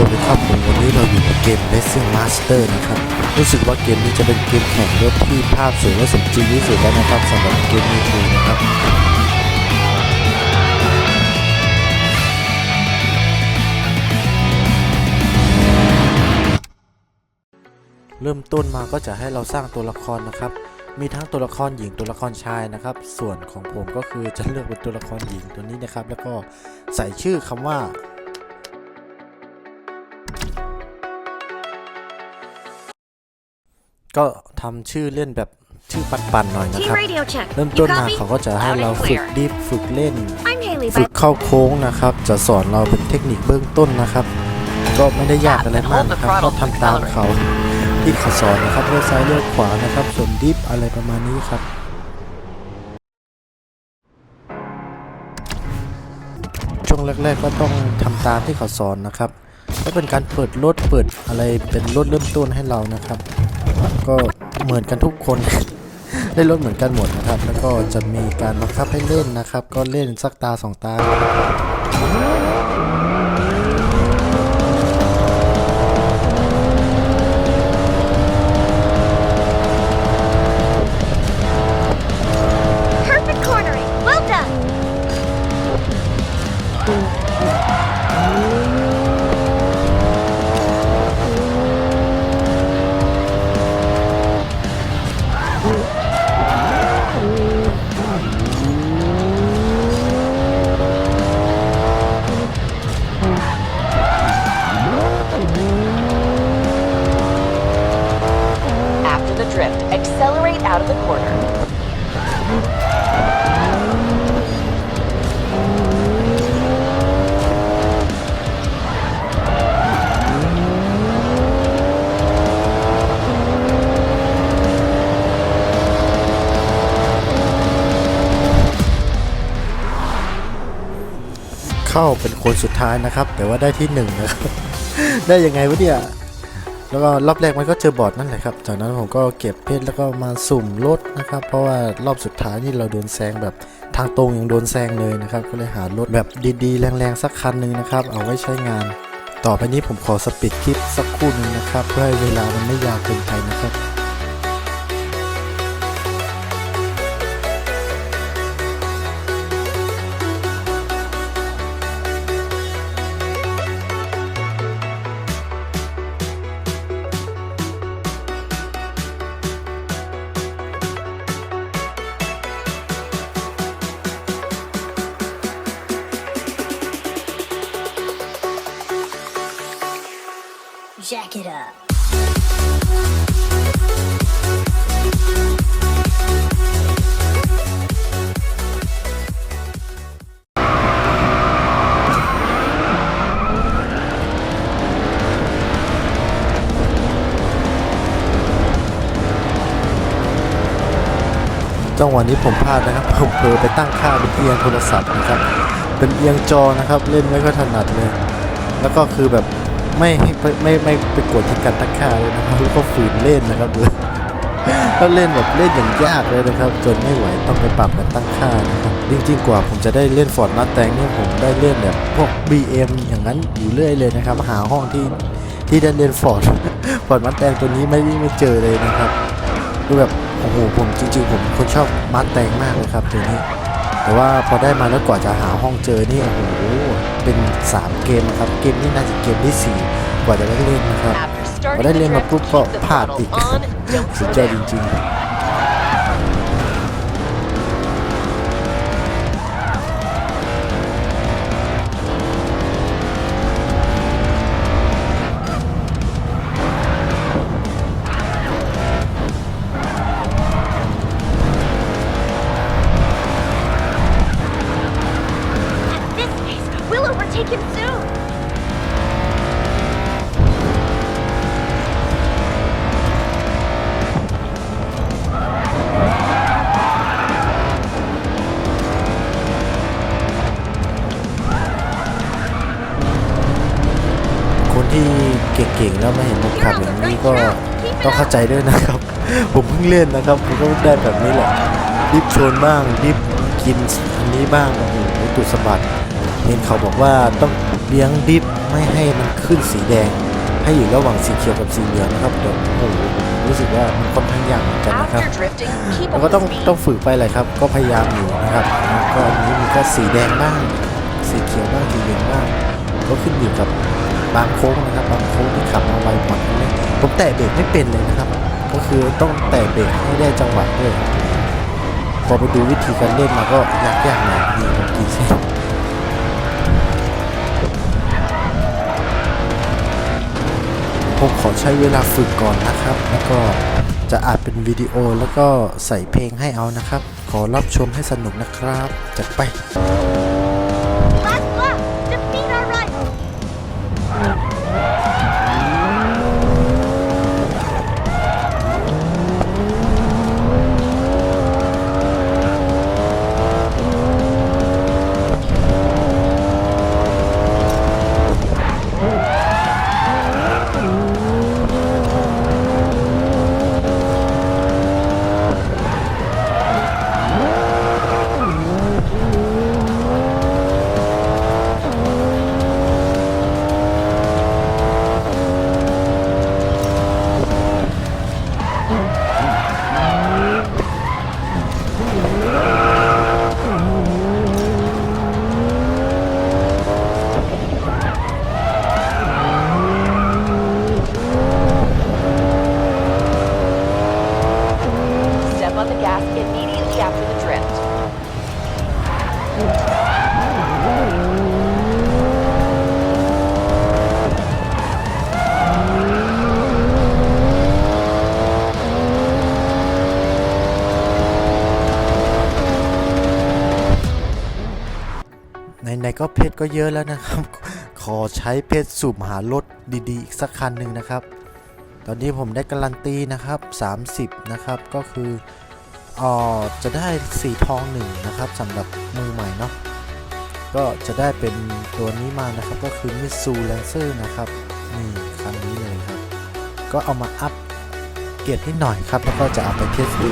สวัสดีครับผมวันนี้เราอยู่กับเกม Racing Master นะครับ รู้สึกว่าเกมนี้จะเป็นเกมแข่งรถที่ภาพสวยและสมจริงที่สุดแล้วนะครับสำหรับเกมนี้ทูนะครับเริ่มต้นมาก็จะให้เราสร้างตัวละครนะครับ มีทั้งตัวละครหญิงตัวละครชายนะครับ ส่วนของผมก็คือจะเลือกเป็นตัวละครหญิงตัวนี้นะครับ แล้วก็ใส่ชื่อคำว่า ก็ทำชื่อเล่นแบบชื่อปันๆหน่อยนะ Team ครับ radio check. เริ่ม You ต้นมา copy? เขาก็จะให้เราฝึกดิฟฝึกเล่น I'm Haley, ฝึ by กเข้าโค้งนะครับ จะสอนเราเป็นเทคนิคเบื้องต้นนะครับ ก็ไม่ได้ยากอะไรมากนะครับก็ทำตามเขาที่เขาสอนนะครับเลี้ยวซ้ายเลี้ยวขวานะครับ ส่วนดิฟอะไรประมาณนี้ครับช่วงแรก ๆ ก็ต้องทำตามที่เขาสอนนะครับ ก็เป็นการเปิดรถเปิดอะไรเป็นรถเริ่มต้นให้เรานะครับ ก็เหมือนกันทุกคน ได้รถเหมือนกันหมดนะครับ แล้วก็จะมีการบังคับให้เล่นนะครับ ก็เล่นสักตาสองตา คนสุดท้ายนะครับ แต่ว่าได้ที่หนึ่งนะครับได้ยังไงวะเนี่ยแล้วก็รอบแรกมันก็เจอบอร์ดนั่นแหละครับ จากนั้นผมก็เก็บเพชรแล้วก็มาสุ่มรถนะครับ เพราะว่ารอบสุดท้ายนี่เราโดนแซงแบบทางตรงยังโดนแซงเลยนะครับ ก็เลยหารถแบบดีๆ แรงๆ สักคันหนึ่งนะครับ เอาไว้ใช้งาน ต่อไปนี้ผมขอสปีดคลิปสักครู่หนึ่งนะครับ เพื่อให้เวลามันไม่ยาวเกินไปนะครับ it up. จังหวะนี้ผมพลาดนะครับ ผมเผลอไปตั้งค่าเป็นเอียงโทรศัพท์นะครับ เป็นเอียงจอนะครับ เล่นไม่ค่อยถนัดเลย แล้วก็คือแบบ ไม่ให้ไม่ไม่ไม่ไปกดที่การตั้งค่าเลยนะครับแล้วก็ฝืนเล่นนะครับดูก็เล่นแบบเล่นอย่างยากเลยนะครับ จนไม่ไหวต้องไปปรับการตั้งค่านะครับจริงๆกว่าผมจะได้เล่นฟอร์ดมาแตงนี่ผมได้เล่นแบบพวก BM อย่างนั้นอยู่เรื่อยเลยนะครับ หาห้องที่ที่ได้เล่นฟอร์ดฟอร์ดมาแตงตัวนี้ไม่ไม่เจอเลยนะครับคือแบบโอ้โหผมจริง ๆ ผมคนชอบมาแตงมากเลยครับตัวนี้ แต่ว่าพอได้มาแล้วกว่าจะหาห้องเจอนี่โอ้โห เป็น 3 เกมนะครับเกมนี้น่าจะเกมที่ 4 กว่าจะได้เล่นนะครับ After พอได้ starting เล่ the นมา drift, ปุ๊บก็ keep the พลาดอีก throttle on, don't สุด slow ยอดจ down. ริงๆ ก่งๆแล้วไม่เห็นผมขับอย่างนี้ก็ต้องเข้าใจด้วยนะครับ ผมเพิ่งเล่นนะครับผมก็ได้แบบนี้แหละดิฟชนบ้างดิฟกินอันนี้บ้างโอ้โหตุสะบัดเห็นเขาบอกว่าต้องเลี้ยงดิฟไม่ให้มันขึ้นสีแดง ให้อยู่ระหว่างสีเขียวกับสีเหลืองนะครับเดี๋ยวโอ้โหผมรู้สึกว่ามันค่อนข้างยากเหมือนกันนะครับ After drifting, keep แล้ว up ก็ the ต้อง speed. ต้องฝึกไปเลยครับ ก็พยายามอยู่นะครับแล้วก็อันนี้มันก็สีแดงบ้างสีเขียวบ้างสีเหลืองบ้างก็ขึ้นอยู่กับ บางโค้งนะครับบางโค้งที่ขับมาไวกว่านี้ผมแตะเบรกไม่เป็นเลยนะครับ ก็คือต้องแตะเบรกให้ได้จังหวะด้วยครับพอไปดูวิธีการเล่นมาก็ยากๆหน่อยดีผมกี่เส้นผมขอใช้เวลาฝึกก่อนนะครับ แล้วก็จะอัดเป็นวิดีโอแล้วก็ใส่เพลงให้เอานะครับ ขอรับชมให้สนุกนะครับจัดไป ก็เพชรก็เยอะแล้วนะครับ ขอใช้เพชรสุ่มหารถดีๆ อีกสักคันหนึ่งนะครับ ตอนนี้ผมได้การันตีนะครับ 30 นะครับก็คืออ่อจะได้สีทองหนึ่งนะครับสำหรับมือใหม่เนาะก็จะได้เป็นตัวนี้มานะครับก็คือมิสูแลนเซอร์นะครับนี่คันนี้เลยครับ ก็เอามาอัพเกรดนิดหน่อยครับ แล้วก็จะเอาไปเทสดู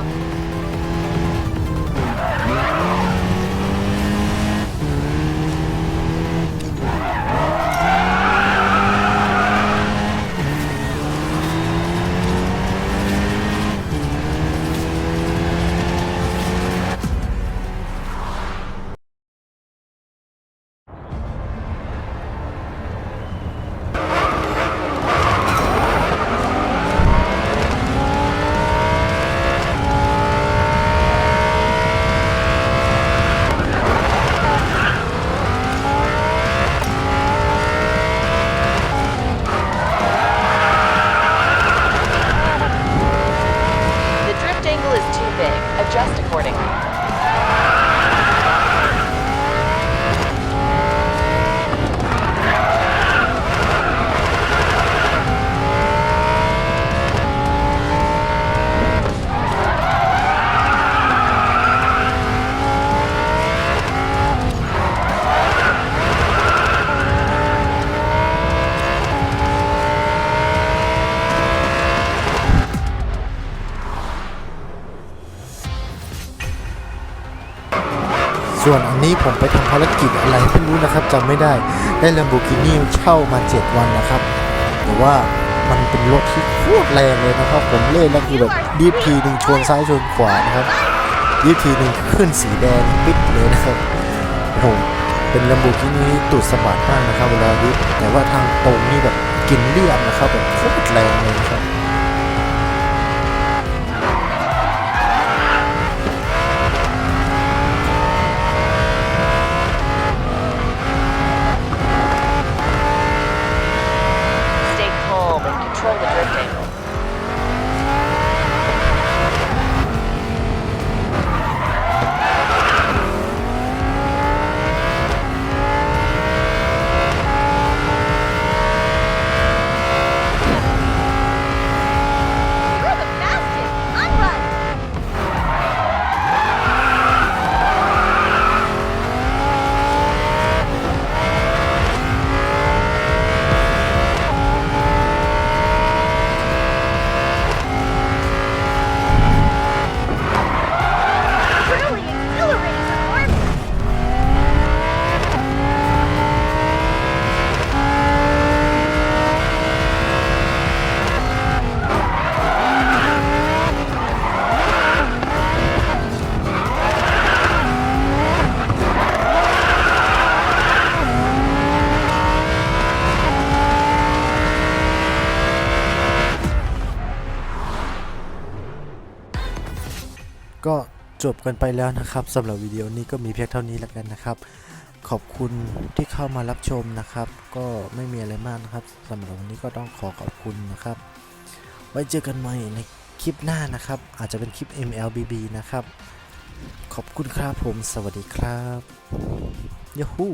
up. ส่วนอันนี้ผมไปทำภารกิจอะไรไม่รู้นะครับจำไม่ได้ได้ Lamborghini เช่ามา 7 วันนะครับแต่ว่ามันเป็นรถที่โคตรแรงเลยนะครับ ผมเล่นแล้วคือแบบดีทีหนึ่งชนซ้ายชนขวานะครับดีทีหนึ่งขึ้นสีแดงปิดเลยนะครับโอ้โหเป็น Lamborghini ตูดสะบัดมากนะครับเวลาดิแต่ว่าทางตรงนี่แบบกินเรียบนะครับแบบโคตรแรงเลยครับ จบกันไปแล้วนะครับสำหรับวิดีโอนี้ก็มีเพียงเท่านี้แล้วกันนะครับ ขอบคุณที่เข้ามารับชมนะครับ ก็ไม่มีอะไรมากนะครับสำหรับวันนี้ก็ต้องขอขอบคุณนะครับ ไว้เจอกันใหม่ในคลิปหน้านะครับ อาจจะเป็นคลิป MLBB นะครับ ขอบคุณครับผม สวัสดีครับยูฮู